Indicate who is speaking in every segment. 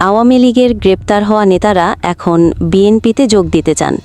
Speaker 1: আওয়ামী লীগের গ্রেপ্তার হওয়া নেতারা এখন বিএনপিতে যোগ দিতে চান।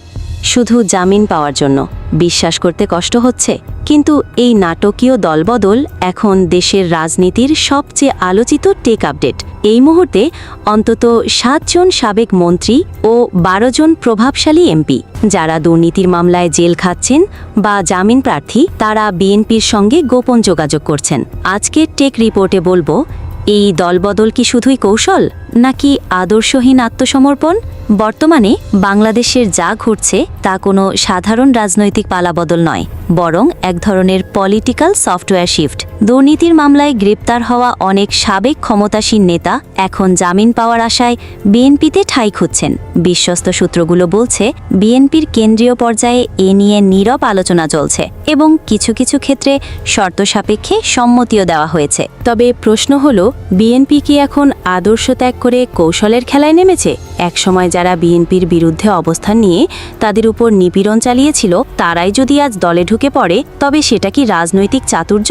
Speaker 1: শুধু জামিন পাওয়ার জন্য। বিশ্বাস করতে কষ্ট হচ্ছে। কিন্তু এই নাটকীয় দলবদল এখন দেশের রাজনীতির সবচেয়ে আলোচিত টেক আপডেট। এই মুহূর্তে অন্তত সাতজন সাবেক মন্ত্রী ও বারো জন প্রভাবশালী এমপি। যারা দুর্নীতির মামলায় জেল খাচ্ছেন বা জামিন প্রার্থী, তারা বিএনপির সঙ্গে গোপন যোগাযোগ করছেন। আজকের টেক রিপোর্টে বলব, এই দলবদল কি শুধুই কৌশল? নাকি আদর্শহীন আত্মসমর্পণ? বর্তমানে বাংলাদেশের যা ঘটছে তা কোনো সাধারণ রাজনৈতিক পালাবদল নয়, বরং এক ধরনের পলিটিক্যাল সফটওয়্যার শিফট দুর্নীতির মামলায় গ্রেপ্তার হওয়া অনেক সাবেক ক্ষমতাসীন নেতা এখন জামিন পাওয়ার আশায় বিএনপিতে ঠাঁই খুঁজছেন। বিশ্বস্ত সূত্রগুলো বলছে, বিএনপির কেন্দ্রীয় পর্যায়ে এ নিয়ে নীরব আলোচনা চলছে এবং কিছু কিছু ক্ষেত্রে শর্ত সাপেক্ষে সম্মতিও দেওয়া হয়েছে। তবে প্রশ্ন হল, বিএনপি কি এখন আদর্শ ত্যাগ করে কৌশলের খেলায় নেমেছে। একসময় যারা বিএনপির বিরুদ্ধে অবস্থান নিয়ে তাদের উপর নিপীড়ন চালিয়েছিল, তারাই যদি আজ দলে ঢুকে পড়ে, তবে সেটা কি রাজনৈতিক চাতুর্য?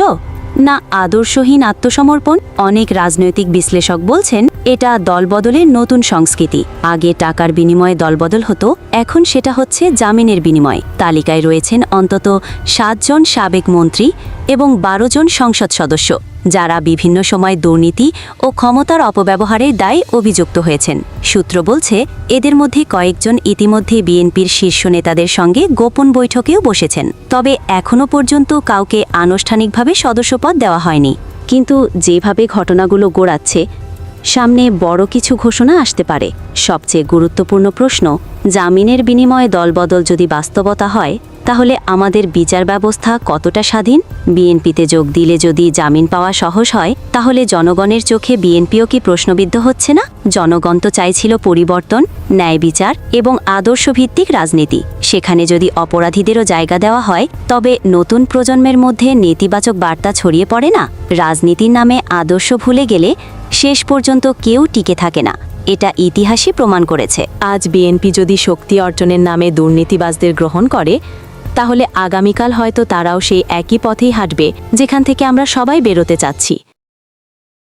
Speaker 1: না আদর্শহীন আত্মসমর্পণ? অনেক রাজনৈতিক বিশ্লেষক বলছেন, এটা দলবদলের নতুন সংস্কৃতি। আগে টাকার বিনিময়ে দলবদল হতো, এখন সেটা হচ্ছে জামিনের বিনিময়। তালিকায় রয়েছেন অন্তত সাতজন সাবেক মন্ত্রী এবং বারো জন সংসদ সদস্য। যারা বিভিন্ন সময় দুর্নীতি ও ক্ষমতার অপব্যবহারের দায়ে অভিযুক্ত হয়েছেন। সূত্র বলছে, এদের মধ্যে কয়েকজন ইতিমধ্যে বিএনপির শীর্ষ নেতাদের সঙ্গে গোপন বৈঠকেও বসেছেন। তবে এখনও পর্যন্ত কাউকে আনুষ্ঠানিকভাবে সদস্যপদ দেওয়া হয়নি। কিন্তু যেভাবে ঘটনাগুলো গোড়াচ্ছে, সামনে বড় কিছু ঘোষণা আসতে পারে। সবচেয়ে গুরুত্বপূর্ণ প্রশ্ন, জামিনের বিনিময়ে দলবদল যদি বাস্তবতা হয় তাহলে আমাদের বিচার ব্যবস্থা কতটা স্বাধীন? বিএনপিতে যোগ দিলে যদি জামিন পাওয়া সহজ হয়, তাহলে জনগণের চোখে বিএনপিও কি প্রশ্নবিদ্ধ হচ্ছে না? জনগণ তো চাইছিল পরিবর্তন, ন্যায় বিচার এবং আদর্শভিত্তিক রাজনীতি। সেখানে যদি অপরাধীদেরও জায়গা দেওয়া হয়, তবে নতুন প্রজন্মের মধ্যে নেতিবাচক বার্তা ছড়িয়ে পড়ে না। রাজনীতির নামে আদর্শ ভুলে গেলে শেষ পর্যন্ত কেউ টিকে থাকে না। এটা ইতিহাসই প্রমাণ করেছে।
Speaker 2: আজ বিএনপি যদি শক্তি অর্জনের নামে দুর্নীতিবাজদের গ্রহণ করে তাহলে আগামীকাল হয়তো তারাও সেই একই পথেই হাঁটবে যেখান থেকে আমরা সবাই বেরোতে চাচ্ছি।